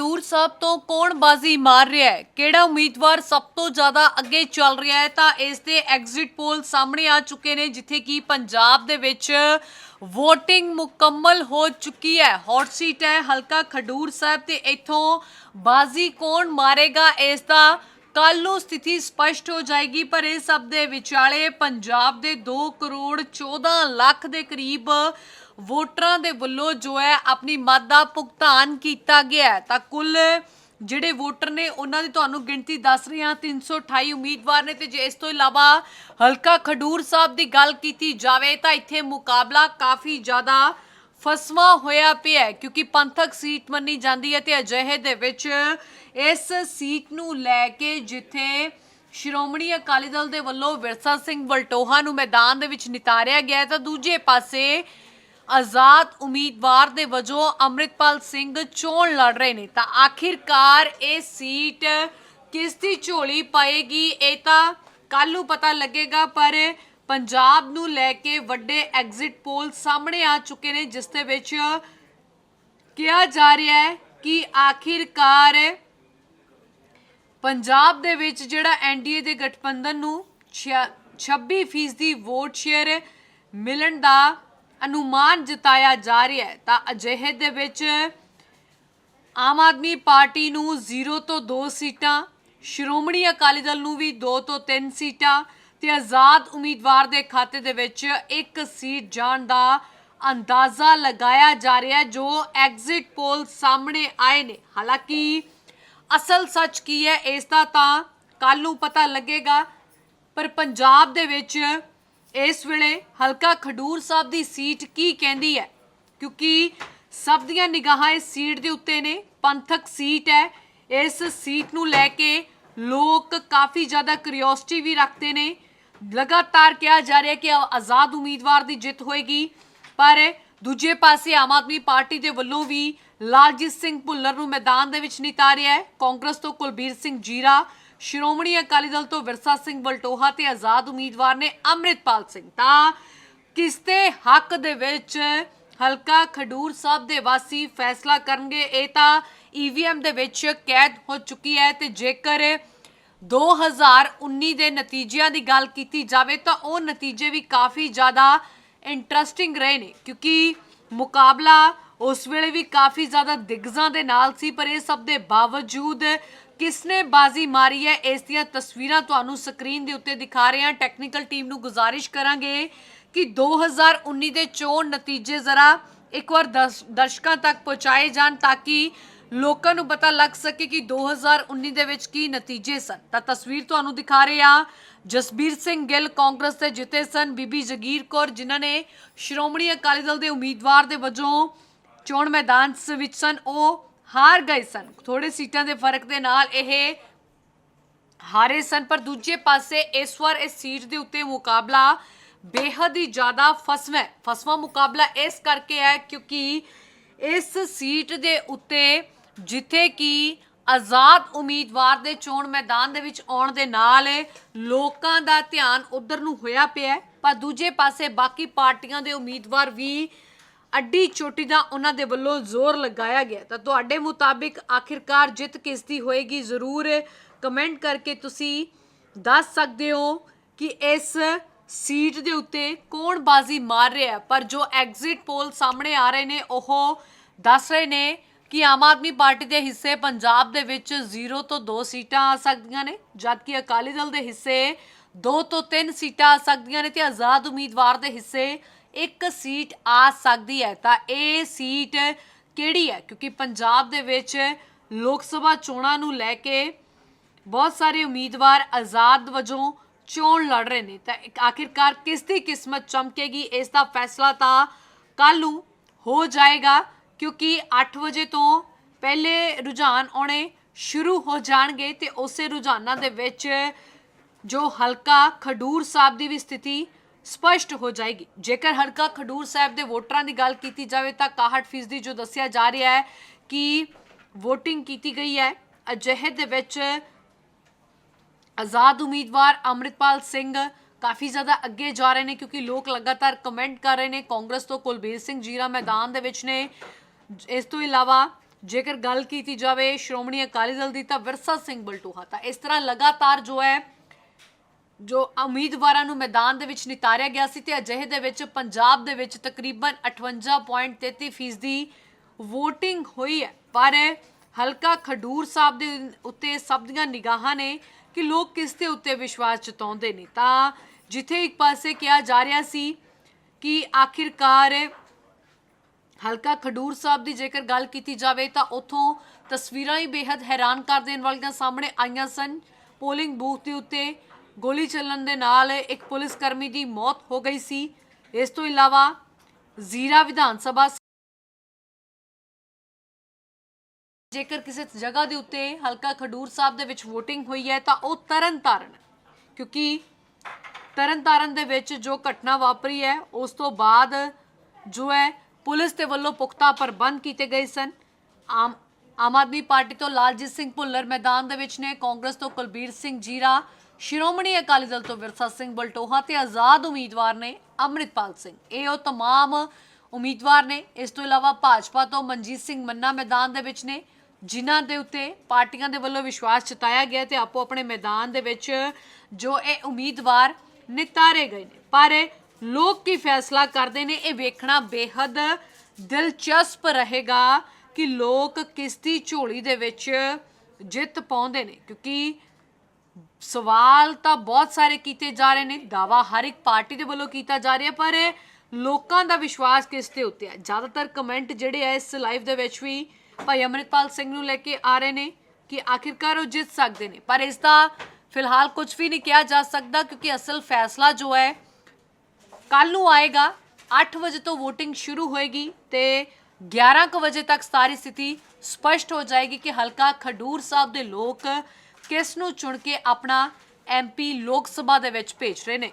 ਖਡੂਰ ਸਾਹਿਬ ਤੋਂ ਕੌਣ ਬਾਜ਼ੀ ਮਾਰ ਰਿਹਾ ਹੈ? ਕਿਹੜਾ ਉਮੀਦਵਾਰ ਸਭ ਤੋਂ ਜ਼ਿਆਦਾ ਅੱਗੇ ਚੱਲ ਰਿਹਾ ਹੈ? ਤਾਂ ਇਸ ਦੇ ਐਗਜ਼ਿਟ ਪੋਲ ਸਾਹਮਣੇ ਆ ਚੁੱਕੇ ਨੇ, ਜਿੱਥੇ ਕਿ ਪੰਜਾਬ ਦੇ ਵਿੱਚ VOTING ਮੁਕੰਮਲ ਹੋ ਚੁੱਕੀ ਹੈ। ਹੌਟ ਸੀਟ ਹੈ, ਹਲਕਾ ਖਡੂਰ ਸਾਹਿਬ ਤੇ ਇੱਥੋਂ ਬਾਜ਼ੀ ਕੌਣ ਮਾਰੇਗਾ? ਇਸ ਦਾ ਕੱਲ ਨੂੰ ਸਥਿਤੀ ਸਪਸ਼ਟ ਹੋ ਜਾਏਗੀ, ਪਰ ਇਹ ਸਭ ਦੇ ਵਿਚਾਲੇ ਪੰਜਾਬ ਦੇ 2 ਕਰੋੜ 14 ਲੱਖ ਦੇ ਕਰੀਬ ਵੋਟਰਾਂ ਦੇ ਵੱਲੋਂ ਜੋ ਹੈ ਆਪਣੀ ਮਤ ਦਾ ਭੁਗਤਾਨ ਕੀਤਾ ਗਿਆ ਤਾਂ ਕੁੱਲ ਜਿਹੜੇ ਵੋਟਰ ਨੇ, ਉਹਨਾਂ ਦੀ ਤੁਹਾਨੂੰ ਗਿਣਤੀ ਦੱਸ ਰਹੀ ਹਾਂ। 328 ਉਮੀਦਵਾਰ ਨੇ ਤੇ ਜੇ ਇਸ ਤੋਂ ਇਲਾਵਾ ਹਲਕਾ ਖਡੂਰ ਸਾਹਿਬ ਦੀ ਗੱਲ ਕੀਤੀ ਜਾਵੇ ਤਾਂ ਇੱਥੇ ਮੁਕਾਬਲਾ ਕਾਫੀ ਜ਼ਿਆਦਾ ਫਸਵਾ ਹੋਇਆ ਪਿਆ ਹੈ, ਕਿਉਂਕਿ ਪੰਥਕ ਸੀਟ ਮੰਨੀ ਜਾਂਦੀ ਹੈ ਤੇ ਅਜਿਹੇ ਦੇ ਵਿੱਚ ਇਸ ਸੀਟ ਨੂੰ ਲੈ ਕੇ ਜਿੱਥੇ ਸ਼੍ਰੋਮਣੀ ਅਕਾਲੀ ਦਲ ਦੇ ਵੱਲੋਂ ਵਿਰਸਾ ਸਿੰਘ ਵਲਟੋਹਾ ਨੂੰ ਮੈਦਾਨ ਦੇ ਵਿੱਚ ਨਿਤਾਰਿਆ ਗਿਆ ਤਾਂ ਦੂਜੇ ਪਾਸੇ ਆਜ਼ਾਦ ਉਮੀਦਵਾਰ ਦੇ ਵਜੋਂ ਅੰਮ੍ਰਿਤਪਾਲ ਸਿੰਘ ਚੋਣ ਲੜ ਰਹੇ ਨੇ। ਤਾਂ ਆਖਿਰਕਾਰ ਇਹ ਸੀਟ ਕਿਸ ਦੀ ਝੋਲੀ ਪਾਏਗੀ, ਇਹ ਤਾਂ ਕੱਲ ਨੂੰ ਪਤਾ ਲੱਗੇਗਾ, ਪਰ ਪੰਜਾਬ ਨੂੰ ਲੈ ਕੇ ਵੱਡੇ ਐਗਜ਼ਿਟ ਪੋਲ ਸਾਹਮਣੇ ਆ ਚੁੱਕੇ ਨੇ, ਜਿਸ ਦੇ ਵਿੱਚ ਕਿਹਾ ਜਾ ਰਿਹਾ ਹੈ ਕਿ ਆਖਿਰਕਾਰ ਪੰਜਾਬ ਦੇ ਵਿੱਚ ਜਿਹੜਾ ਐਨਡੀਏ ਦੇ ਗਠਬੰਧਨ ਨੂੰ ਛਿਆ- 26% ਵੋਟ ਸ਼ੇਅਰ ਮਿਲਣ ਦਾ ਅਨੁਮਾਨ ਜਤਾਇਆ ਜਾ ਰਿਹਾ ਹੈ। ਤਾਂ ਅਜਿਹੇ ਦੇ ਵਿੱਚ ਆਮ ਆਦਮੀ ਪਾਰਟੀ ਨੂੰ 0 ਤੋਂ 2 ਸੀਟਾਂ, ਸ਼੍ਰੋਮਣੀ ਅਕਾਲੀ ਦਲ ਨੂੰ ਵੀ 2 ਤੋਂ 3 ਸੀਟਾਂ ਤੇ ਆਜ਼ਾਦ ਉਮੀਦਵਾਰ ਦੇ ਖਾਤੇ ਦੇ ਵਿੱਚ ਇੱਕ ਸੀਟ ਜਾਣ ਦਾ ਅੰਦਾਜ਼ਾ ਲਗਾਇਆ ਜਾ ਰਿਹਾ ਜੋ ਐਗਜ਼ਿਟ ਪੋਲ ਸਾਹਮਣੇ ਆਏ ਨੇ। ਹਾਲਾਂਕਿ ਅਸਲ ਸੱਚ ਕੀ ਹੈ, ਇਸ ਦਾ ਤਾਂ ਕੱਲ ਨੂੰ ਪਤਾ ਲੱਗੇਗਾ, ਪਰ ਪੰਜਾਬ ਦੇ ਵਿੱਚ ਇਸ ਵੇਲੇ ਹਲਕਾ ਖਡੂਰ ਸਾਹਿਬ ਦੀ ਸੀਟ ਕੀ ਕਹਿੰਦੀ ਹੈ? ਕਿਉਂਕਿ ਸਭ ਦੀਆਂ ਨਿਗਾਹਾਂ ਇਸ ਸੀਟ ਦੇ ਉੱਤੇ ਨੇ, ਪੰਥਕ ਸੀਟ ਹੈ। ਇਸ ਸੀਟ ਨੂੰ ਲੈ ਕੇ ਲੋਕ ਕਾਫੀ ਜ਼ਿਆਦਾ ਕਿਉਰਿਓਸਿਟੀ ਵੀ ਰੱਖਦੇ ਨੇ। ਲਗਾਤਾਰ ਕਿਹਾ ਜਾ ਰਿਹਾ ਕਿ ਆਜ਼ਾਦ ਉਮੀਦਵਾਰ ਦੀ ਜਿੱਤ ਹੋਏਗੀ, ਪਰ ਦੂਜੇ ਪਾਸੇ ਆਮ ਆਦਮੀ ਪਾਰਟੀ ਦੇ ਵੱਲੋਂ ਵੀ ਲਾਲਜੀਤ ਸਿੰਘ ਭੁੱਲਰ ਨੂੰ ਮੈਦਾਨ ਦੇ ਵਿੱਚ ਨਿਤਾਰਿਆ ਹੈ। ਕਾਂਗਰਸ ਤੋਂ ਕੁਲਬੀਰ ਸਿੰਘ ਜੀਰਾ ਸ਼੍ਰੋਮਣੀ ਅਕਾਲੀ ਦਲ ਤੋਂ ਵਿਰਸਾ ਸਿੰਘ ਬਲਟੋਹਾ ਤੇ ਆਜ਼ਾਦ ਉਮੀਦਵਾਰ ਨੇ ਅੰਮ੍ਰਿਤਪਾਲ ਸਿੰਘ। ਤਾਂ ਕਿਸਦੇ ਹੱਕ ਦੇ ਵਿੱਚ ਹਲਕਾ ਖਡੂਰ ਸਾਹਿਬ ਦੇ ਵਾਸੀ ਫੈਸਲਾ ਕਰਨਗੇ, ਇਹ ਤਾਂ ਈਵੀਐਮ ਦੇ ਵਿੱਚ ਕੈਦ ਹੋ ਚੁੱਕੀ ਹੈ ਤੇ ਜੇਕਰ 2019 ਦੇ ਨਤੀਜਿਆਂ ਦੀ ਗੱਲ ਕੀਤੀ ਜਾਵੇ ਤਾਂ ਉਹ ਨਤੀਜੇ ਵੀ ਕਾਫੀ ਜ਼ਿਆਦਾ ਇੰਟਰਸਟਿੰਗ ਰਹੇ ਨੇ, ਕਿਉਂਕਿ ਮੁਕਾਬਲਾ ਉਸ ਵੇਲੇ ਵੀ ਕਾਫੀ ਜ਼ਿਆਦਾ ਦਿਗਜ਼ਾਂ ਦੇ ਨਾਲ ਸੀ, ਪਰ ਇਹ ਸਭ ਦੇ ਬਾਵਜੂਦ ਕਿਸਨੇ ਬਾਜ਼ੀ ਮਾਰੀ ਹੈ? ਇਸ ਦੀਆਂ ਤਸਵੀਰਾਂ ਤੁਹਾਨੂੰ ਸਕਰੀਨ ਦੇ ਉੱਤੇ ਦਿਖਾ ਰਹੇ ਹਾਂ। ਟੈਕਨੀਕਲ ਟੀਮ ਨੂੰ ਗੁਜ਼ਾਰਿਸ਼ ਕਰਾਂਗੇ ਕਿ 2019 ਦੇ ਚੋਣ ਨਤੀਜੇ ਜ਼ਰਾ ਇੱਕ ਵਾਰ ਦਰਸ਼- ਦਰਸ਼ਕਾਂ ਤੱਕ ਪਹੁੰਚਾਏ ਜਾਣ ਤਾਂ ਕਿ ਲੋਕਾਂ ਨੂੰ ਪਤਾ ਲੱਗ ਸਕੇ ਕਿ 2019 ਦੇ ਵਿੱਚ ਕੀ ਨਤੀਜੇ ਸਨ। ਤਾਂ ਤਸਵੀਰ ਤੁਹਾਨੂੰ ਦਿਖਾ ਰਹੇ ਹਾਂ। ਜਸਬੀਰ ਸਿੰਘ ਗਿੱਲ ਕਾਂਗਰਸ ਦੇ ਜਿੱਤੇ ਸਨ। ਬੀਬੀ ਜਗੀਰ ਕੌਰ, ਜਿਨ੍ਹਾਂ ਨੇ ਸ਼੍ਰੋਮਣੀ ਅਕਾਲੀ ਦਲ ਦੇ ਉਮੀਦਵਾਰ ਦੇ ਵਜੋਂ ਚੋਣ ਮੈਦਾਨ ਸ- ਵਿੱਚ ਸਨ। ਉਹ ਹਾਰ ਗਏ ਸਨ। ਥੋੜੇ ਸੀਟਾਂ ਦੇ ਫ਼ਰਕ ਦੇ ਨਾਲ ਇਹ ਹਾਰੇ ਸਨ, ਪਰ ਦੂਜੇ ਪਾਸੇ ਇਸ ਵਾਰ ਇਸ ਸੀਟ ਦੇ ਉੱਤੇ ਮੁਕਾਬਲਾ ਬੇਹੱਦ ਹੀ ਜ਼ਿਆਦਾ ਫਸਵਾ ਫਸਵਾ ਮੁਕਾਬਲਾ ਇਸ ਕਰਕੇ ਹੈ ਕਿਉਂਕਿ ਇਸ ਸੀਟ ਦੇ ਉੱਤੇ ਜਿੱਥੇ ਕਿ ਆਜ਼ਾਦ ਉਮੀਦਵਾਰ ਦੇ ਚੋਣ ਮੈਦਾਨ ਦੇ ਵਿੱਚ ਆਉਣ ਦੇ ਨਾਲ ਲੋਕਾਂ ਦਾ ਧਿਆਨ ਉਧਰ ਨੂੰ ਹੋਇਆ ਪਿਆ ਪਰ ਦੂਜੇ ਪਾਸੇ ਬਾਕੀ ਪਾਰਟੀਆਂ ਦੇ ਉਮੀਦਵਾਰ ਵੀ ਅੱਡੀ ਚੋਟੀ ਦਾ ਉਹਨਾਂ ਦੇ ਵੱਲੋਂ ਜ਼ੋਰ ਲਗਾਇਆ ਗਿਆ। ਤਾਂ ਤੁਹਾਡੇ ਮੁਤਾਬਿਕ ਆਖਿਰਕਾਰ ਜਿੱਤ ਕਿਸ ਦੀ ਹੋਏਗੀ? ਜ਼ਰੂਰ ਕਮੈਂਟ ਕਰਕੇ ਤੁਸੀਂ ਦੱਸ ਸਕਦੇ ਹੋ ਕਿ ਇਸ ਸੀਟ ਦੇ ਉੱਤੇ ਕੌਣ ਬਾਜ਼ੀ ਮਾਰ ਰਿਹਾ ਪਰ ਜੋ ਐਗਜ਼ਿਟ ਪੋਲ ਸਾਹਮਣੇ ਆ ਰਹੇ ਨੇ, ਉਹ ਦੱਸ ਰਹੇ ਨੇ ਕਿ ਆਮ ਆਦਮੀ ਪਾਰਟੀ ਦੇ ਹਿੱਸੇ ਪੰਜਾਬ ਦੇ ਵਿੱਚ 0 ਤੋਂ 2 ਸੀਟਾਂ ਆ ਸਕਦੀਆਂ ਨੇ, ਜਦਕਿ ਅਕਾਲੀ ਦਲ ਦੇ ਹਿੱਸੇ 2 ਤੋਂ 3 ਸੀਟਾਂ ਆ ਸਕਦੀਆਂ ਨੇ ਤੇ ਆਜ਼ਾਦ ਉਮੀਦਵਾਰ ਦੇ ਹਿੱਸੇ ਇੱਕ ਸੀਟ ਆ ਸਕਦੀ ਹੈ, ਤਾਂ ਇਹ ਸੀਟ ਕਿਹੜੀ ਹੈ? ਕਿਉਂਕਿ ਪੰਜਾਬ ਦੇ ਵਿੱਚ ਲੋਕ ਸਭਾ ਚੋਣਾਂ ਨੂੰ ਲੈ ਕੇ ਬਹੁਤ ਸਾਰੇ ਉਮੀਦਵਾਰ ਆਜ਼ਾਦ ਵਜੋਂ ਚੋਣ ਲੜ ਰਹੇ ਨੇ। ਤਾਂ ਆਖਿਰਕਾਰ ਕਿਸ ਦੀ ਕਿਸਮਤ ਚਮਕੇਗੀ, ਇਸ ਦਾ ਫੈਸਲਾ ਤਾਂ ਕੱਲ ਨੂੰ ਹੋ ਜਾਏਗਾ, ਕਿਉਂਕਿ 8 ਵਜੇ ਤੋਂ ਪਹਿਲੇ ਰੁਝਾਨ ਆਉਣੇ ਸ਼ੁਰੂ ਹੋ ਜਾਣਗੇ ਤੇ ਉਸੇ ਰੁਝਾਨਾਂ ਦੇ ਵਿੱਚ ਜੋ ਹਲਕਾ ਖਡੂਰ ਸਾਹਿਬ ਦੀ ਵੀ ਸਥਿਤੀ ਸਪਸ਼ਟ ਹੋ ਜਾਏਗੀ। ਜੇਕਰ ਹਲਕਾ ਖਡੂਰ ਸਾਹਿਬ ਦੇ ਵੋਟਰਾਂ ਦੀ ਗੱਲ ਕੀਤੀ ਜਾਵੇ ਤਾਂ 61% ਜੋ ਦੱਸਿਆ ਜਾ ਰਿਹਾ ਹੈ ਕਿ VOTING ਕੀਤੀ ਗਈ ਹੈ, ਅਜਿਹੇ ਦੇ ਵਿੱਚ ਆਜ਼ਾਦ ਉਮੀਦਵਾਰ ਅੰਮ੍ਰਿਤਪਾਲ ਸਿੰਘ ਕਾਫੀ ਜ਼ਿਆਦਾ ਅੱਗੇ ਜਾ ਰਹੇ ਨੇ ਕਿਉਂਕਿ ਲੋਕ ਲਗਾਤਾਰ ਕਮੈਂਟ ਕਰ ਰਹੇ ਨੇ। ਕਾਂਗਰਸ ਤੋਂ ਕੁਲਬੀਰ ਸਿੰਘ ਜੀਰਾ ਮੈਦਾਨ ਦੇ ਵਿੱਚ ਨੇ। ਇਸ ਤੋਂ ਇਲਾਵਾ ਜੇਕਰ ਗੱਲ ਕੀਤੀ ਜਾਵੇ ਸ਼੍ਰੋਮਣੀ ਅਕਾਲੀ ਦਲ ਦੀ ਤਾਂ ਵਿਰਸਾ ਸਿੰਘ ਬਲਟੋਹਾ ਤਾਂ ਇਸ ਤਰ੍ਹਾਂ ਲਗਾਤਾਰ ਜੋ ਹੈ ਜੋ ਉਮੀਦਵਾਰਾਂ ਨੂੰ ਮੈਦਾਨ ਦੇ ਵਿੱਚ ਨਿਤਾਰਿਆ ਗਿਆ ਸੀ ਤੇ ਅਜਿਹੇ ਦੇ ਵਿੱਚ ਪੰਜਾਬ ਦੇ ਵਿੱਚ ਤਕਰੀਬਨ 58.33% ਫੀਸਦੀ VOTING ਹੋਈ ਹੈ। ਪਰ ਹਲਕਾ ਖਡੂਰ ਸਾਹਿਬ ਦੇ ਉੱਤੇ ਸਭ ਦੀਆਂ ਨਿਗਾਹਾਂ ਨੇ ਕਿ ਲੋਕ ਕਿਸ ਦੇ ਉੱਤੇ ਵਿਸ਼ਵਾਸ ਜਤਾਉਂਦੇ ਨੇ। ਤਾਂ ਜਿੱਥੇ ਇੱਕ ਪਾਸੇ ਕਿਹਾ ਜਾ ਰਿਹਾ ਸੀ ਕਿ ਆਖਿਰਕਾਰ ਹਲਕਾ ਖਡੂਰ ਸਾਹਿਬ ਦੀ ਜੇਕਰ ਗੱਲ ਕੀਤੀ ਜਾਵੇ ਤਾਂ ਉੱਥੋਂ ਤਸਵੀਰਾਂ ਹੀ ਬੇहद ਹੈਰਾਨ ਕਰ ਦੇਣ ਵਾਲੀਆਂ ਸਾਹਮਣੇ ਆਈਆਂ ਸਨ। ਪੋਲਿੰਗ ਬੂਥ ਦੇ ਉੱਤੇ ਗੋਲੀ ਚੱਲਣ ਦੇ ਨਾਲ ਇੱਕ ਪੁਲਿਸ ਕਰਮੀ ਦੀ ਮੌਤ ਹੋ ਗਈ ਸੀ। ਇਸ ਤੋਂ ਇਲਾਵਾ ਜ਼ੀਰਾ ਵਿਧਾਨ ਸਭਾ ਜੇਕਰ ਕਿਸੇ ਜਗ੍ਹਾ ਦੇ ਉੱਤੇ ਹਲਕਾ ਖਡੂਰ ਸਾਹਿਬ ਦੇ ਵਿੱਚ VOTING ਹੋਈ ਹੈ, ਤਾਂ ਉਹ ਤਰਨਤਾਰਨ, ਕਿਉਂਕਿ ਤਰਨਤਾਰਨ ਦੇ ਵਿੱਚ ਜੋ ਘਟਨਾ ਵਾਪਰੀ ਹੈ, ਉਸ ਤੋਂ ਬਾਅਦ ਜੋ ਹੈ, ਪੁਲਿਸ ਦੇ ਵੱਲੋਂ ਪੁਖਤਾ ਪ੍ਰਬੰਧ ਕੀਤੇ ਗਏ ਸਨ। ਆਮ ਆਮ ਆਦਮੀ ਪਾਰਟੀ ਤੋਂ ਲਾਲਜੀਤ ਸਿੰਘ ਭੁੱਲਰ ਮੈਦਾਨ ਦੇ ਵਿੱਚ ਨੇ, ਕਾਂਗਰਸ ਤੋਂ ਕੁਲਬੀਰ ਸਿੰਘ ਜੀਰਾ, ਸ਼੍ਰੋਮਣੀ ਅਕਾਲੀ ਦਲ ਤੋਂ ਵਿਰਸਾ ਸਿੰਘ ਬਲਟੋਹਾ ਤੇ ਆਜ਼ਾਦ ਉਮੀਦਵਾਰ ਨੇ ਅਮਰਿਤਪਾਲ ਸਿੰਘ। ਇਹ ਉਹ ਤਮਾਮ ਉਮੀਦਵਾਰ ਨੇ। ਇਸ ਤੋਂ ਇਲਾਵਾ ਭਾਜਪਾ ਤੋਂ ਮਨਜੀਤ ਸਿੰਘ ਮੰਨਾ ਮੈਦਾਨ ਦੇ ਵਿੱਚ ਨੇ, ਜਿਨ੍ਹਾਂ ਦੇ ਉੱਤੇ ਪਾਰਟੀਆਂ ਦੇ ਵੱਲੋਂ ਵਿਸ਼ਵਾਸ ਜਤਾਇਆ ਗਿਆ ਤੇ ਆਪੋ ਆਪਣੇ ਮੈਦਾਨ ਦੇ ਵਿੱਚ ਜੋ ਇਹ ਉਮੀਦਵਾਰ ਨਿਤਾਰੇ ਗਏ ਨੇ। ਪਰ ਲੋਕ ਕੀ ਫੈਸਲਾ ਕਰਦੇ ਨੇ, ਇਹ ਵੇਖਣਾ ਬੇਹੱਦ ਦਿਲਚਸਪ ਰਹੇਗਾ। ਕਿ ਲੋਕ ਕਿਸ ਦੀ ਝੋਲੀ ਦੇ ਵਿੱਚ ਜਿੱਤ ਪਾਉਂਦੇ ਨੇ, ਕਿਉਂਕਿ ਸਵਾਲ ਤਾਂ ਬਹੁਤ ਸਾਰੇ ਕੀਤੇ ਜਾ ਰਹੇ ਨੇ ਦਾਵਾ ਹਰ ਇੱਕ ਪਾਰਟੀ ਦੇ ਵੱਲੋਂ ਕੀਤਾ ਜਾ ਰਿਹਾ, ਪਰ ਲੋਕਾਂ ਦਾ ਵਿਸ਼ਵਾਸ ਕਿਸ ਤੇ ਉੱਤੇ ਹੈ? ਜ਼ਿਆਦਾਤਰ ਕਮੈਂਟ ਜਿਹੜੇ ਆ ਇਸ ਲਾਈਵ ਦੇ ਵਿੱਚ ਵੀ ਭਾਈ ਅਮਰਿਤਪਾਲ ਸਿੰਘ ਨੂੰ ਲੈ ਕੇ ਆ ਰਹੇ ਨੇ ਕਿ ਆਖਿਰਕਾਰ ਉਹ ਜਿੱਤ ਸਕਦੇ ਨੇ। ਪਰ ਇਸ ਦਾ ਫਿਲਹਾਲ ਕੁਝ ਵੀ ਨਹੀਂ ਕਿਹਾ ਜਾ ਸਕਦਾ, ਕਿਉਂਕਿ ਅਸਲ ਫੈਸਲਾ ਜੋ ਹੈ ਕੱਲ ਨੂੰ ਆਏਗਾ 8 ਵਜੇ ਤੋਂ VOTING ਸ਼ੁਰੂ ਹੋਏਗੀ ਤੇ 11 ਕੁ ਵਜੇ ਤੱਕ ਸਾਰੀ ਸਥਿਤੀ ਸਪਸ਼ਟ ਹੋ ਜਾਏਗੀ ਕਿ ਹਲਕਾ ਖਡੂਰ ਸਾਹਿਬ ਦੇ ਲੋਕ ਕਿਸ ਨੂੰ ਚੁਣ ਕੇ ਆਪਣਾ MP ਲੋਕ ਸਭਾ ਦੇ ਵਿੱਚ ਭੇਜ ਰਹੇ ਨੇ।